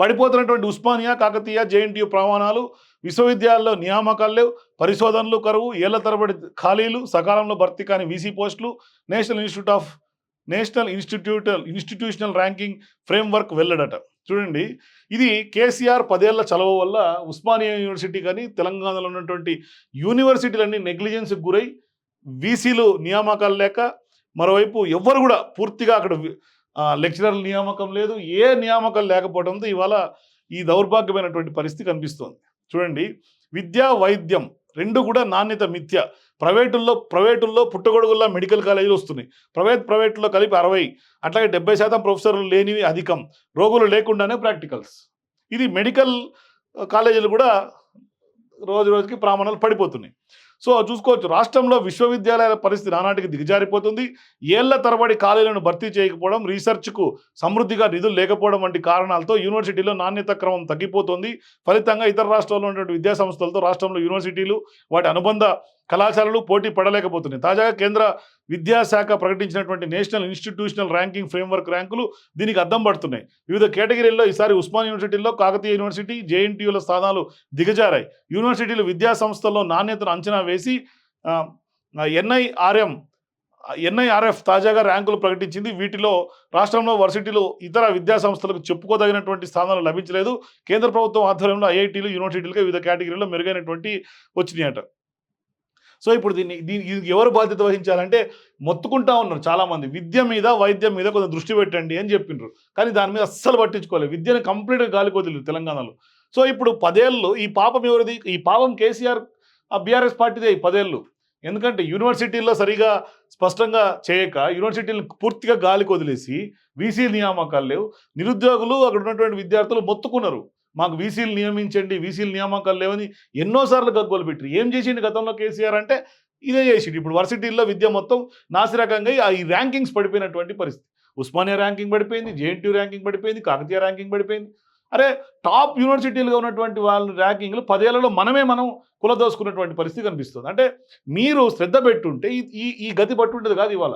పడిపోతున్నటువంటి Osmania Kakatiya JNTU ప్రమాణాలు విశ్వవిద్యాలయాల్లో నియామకాలు లేవు. పరిశోధనలు కరువు ఏళ్ళ తరబడి ఖాళీలు సకాలంలో భర్తీ కాని వీసీ పోస్టులు national institute of national institute institutional ranking framework వెళ్ళడట చూడండి ఇది కేసీఆర్ పదేళ్ళ చలవ వల్ల ఉస్మానియా యూనివర్సిటీ కానీ తెలంగాణలో ఉన్నటువంటి యూనివర్సిటీలన్నీ నెగ్లిజెన్స్కి గురై వీసీలు నియామకాలు లేక మరోవైపు ఎవ్వరు కూడా పూర్తిగా అక్కడ లెక్చరర్ల నియామకం లేదు ఏ నియామకాలు లేకపోవడంతో ఇవాళ ఈ దౌర్భాగ్యమైనటువంటి పరిస్థితి కనిపిస్తోంది. చూడండి విద్య వైద్యం రెండు కూడా నాణ్యత మిథ్య. ప్రైవేటుల్లో ప్రైవేటుల్లో పుట్టగొడుగుల్లో మెడికల్ కాలేజీలు వస్తున్నాయి. ప్రైవేట్ ప్రైవేట్లో కలిపి అరవై. అట్లాగే డెబ్బై శాతం ప్రొఫెసర్లు లేనివి అధికం. రోగులు లేకుండానే ప్రాక్టికల్స్. ఇది మెడికల్ కాలేజీలు కూడా రోజు రోజుకి ప్రామాణాలు పడిపోతున్నాయి. సో చూసుకోవచ్చు. రాష్ట్రంలో విశ్వవిద్యాలయాల పరిస్థితి నానాటికి దిగజారిపోతుంది. ఏళ్ళ తరబడి ఖాళీలను భర్తీ చేయకపోవడం రీసెర్చ్కు సమృద్ధిగా నిధులు లేకపోవడం వంటి కారణాలతో యూనివర్సిటీలో నాణ్యత క్రమం తగ్గిపోతుంది. ఫలితంగా ఇతర రాష్ట్రాల్లో ఉన్నటువంటి విద్యా సంస్థలతో రాష్ట్రంలో యూనివర్సిటీలు వాటి అనుబంధ కళాశాలలు పోటీ పడలేకపోతున్నాయి. తాజాగా కేంద్ర విద్యాశాఖ ప్రకటించినటువంటి నేషనల్ ఇన్స్టిట్యూషనల్ ర్యాంకింగ్ ఫ్రేమ్వర్క్ ర్యాంకులు దీనికి అద్దం పడుతున్నాయి. వివిధ కేటగిరీల్లో ఈసారి ఉస్మాన్ యూనివర్సిటీల్లో కాకతీయ యూనివర్సిటీ జేఎన్టీయూల స్థానాలు దిగజారాయి. యూనివర్సిటీలు విద్యా సంస్థల్లో నాణ్యతను అంచనా వేసి ఎన్ఐఆర్ఎం ఎన్ఐఆర్ఎఫ్ తాజాగా ర్యాంకులు ప్రకటించింది. వీటిలో రాష్ట్రంలో వర్సిటీలు ఇతర విద్యా సంస్థలకు చెప్పుకోదగినటువంటి స్థానాలు లభించలేదు. కేంద్ర ప్రభుత్వం ఆధ్వర్యంలో ఐఐటీలు యూనివర్సిటీలుగా వివిధ కేటగిరీలో మెరుగైనటువంటి వచ్చినాయట. సో ఇప్పుడు దీన్ని దీనికి ఇది ఎవరు బాధ్యత వహించాలంటే మొత్తుకుంటా ఉన్నారు చాలామంది. విద్య మీద వైద్యం మీద కొంచెం దృష్టి పెట్టండి అని చెప్పిండ్రు కానీ దాని మీద అస్సలు పట్టించుకోలేదు విద్యను కంప్లీట్గా గాలికొదిలేదు తెలంగాణలో. సో ఇప్పుడు పదేళ్ళు ఈ పాపం ఎవరిది? ఈ పాపం కేసీఆర్ ఆ బీఆర్ఎస్ పార్టీదే ఈ పదేళ్ళు. ఎందుకంటే యూనివర్సిటీల్లో సరిగా స్పష్టంగా చేయక యూనివర్సిటీలు పూర్తిగా గాలికి వదిలేసి వీసీ నియామకాలు లేవు. నిరుద్యోగులు అక్కడ ఉన్నటువంటి విద్యార్థులు మొత్తుకున్నారు. మాకు వీసీలు నియమించండి వీసీలు నియామకాలు లేవని ఎన్నోసార్లు గగ్గోలు పెట్టారు. ఏం చేసిండు గతంలో కేసీఆర్ అంటే ఇదే చేసిండు. ఇప్పుడు వర్సిటీల్లో విద్య మొత్తం నాసిరకంగా ఆ ఈ ర్యాంకింగ్స్ పడిపోయినటువంటి పరిస్థితి. ఉస్మానియా ర్యాంకింగ్ పడిపోయింది జేఎన్టీ ర్యాంకింగ్ పడిపోయింది కాకతీయ ర్యాంకింగ్ పడిపోయింది. అరే టాప్ యూనివర్సిటీలుగా ఉన్నటువంటి వాళ్ళ ర్యాంకింగ్లు పదేళ్ళలో మనమే మనం కులదోసుకున్నటువంటి పరిస్థితి కనిపిస్తుంది. అంటే మీరు శ్రద్ధ పెట్టుంటే ఈ- ఈ ఈ గతి పట్టుండేది కాదు ఇవాళ.